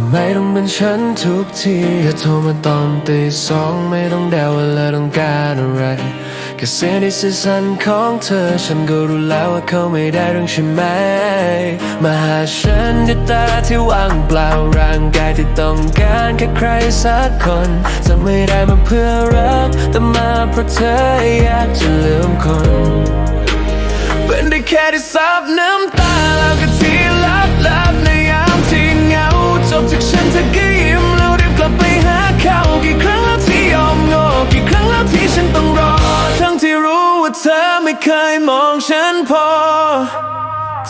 ำไมต้องเป็นฉันทุกทีถ้าโทรมาตอนตีสองไม่ต้องเดาว่าเราต้องการอะไรแค่เสียงที่สื่อสารของเธอ ฉันก็รู้แล้วว่าเขาไม่ได้เรื่องใช่ไหม มาหาฉันด้วยตาที่ว่างเปล่าร่างกายที่ต้องการแค่ใครสักคนจะไม่ได้มาเพื่อรัก แต่มาเพราะเธออยากจะลืมคน เป็นได้แค่ที่ซับน้ำตา เธอไม่เคยมองฉันพอ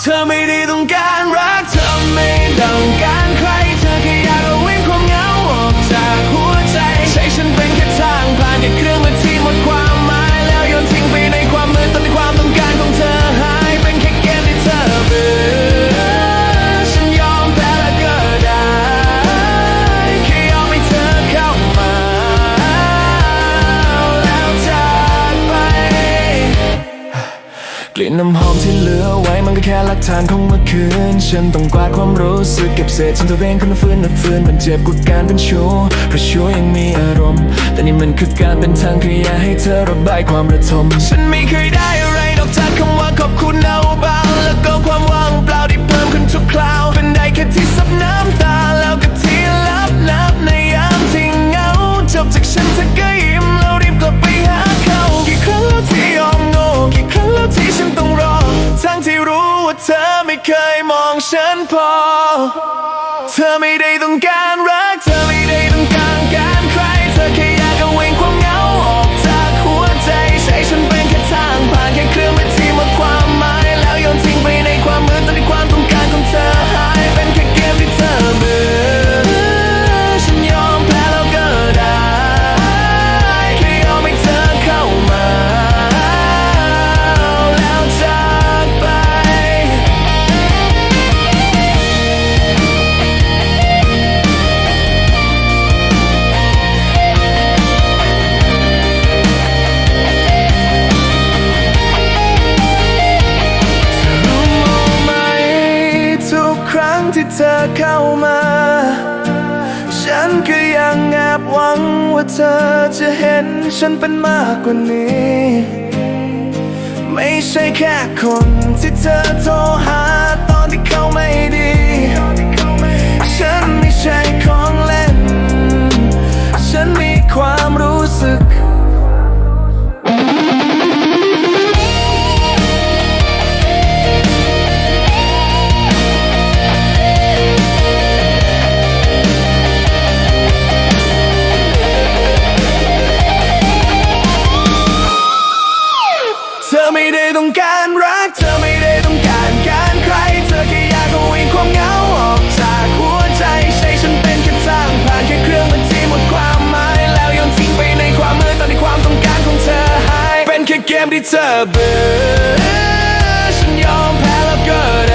เธอไม่ได้ต้องการรักเธอไม่ต้องการ ลิ่นน้ำหอมที่เหลือไว้มันก็แค่หลักฐานของเมื่อคืน ฉันต้องกวาดความรู้สึกเก็บเศษฉันตัวเองคนฟื้นมาฟื้นมันเจ็บกว่าการเป็นชู้เพราะชู้ยังมีอารมณ์ แต่นี่มันคือการเป็นทางขยะให้เธอระบายความระทม ฉันไม่เคยได้อะไรนอกจากคำว่าขอบคุณเอาบ้าแล้วก็ความว่างเปล่า เธอไม่เคยมองฉันพอ เธอไม่ได้ต้องการรัก เธอไม่ได้ต้องการการใคร เธอแค่ ที่เธอเข้ามา ฉันก็ยังแอบหวังว่าเธอจะเห็นฉันเป็นมากกว่านี้ ไม่ใช่แค่คนที่เธอโทรหาตอนที่เขาไม่ดี can't get me bitch. And you're pal.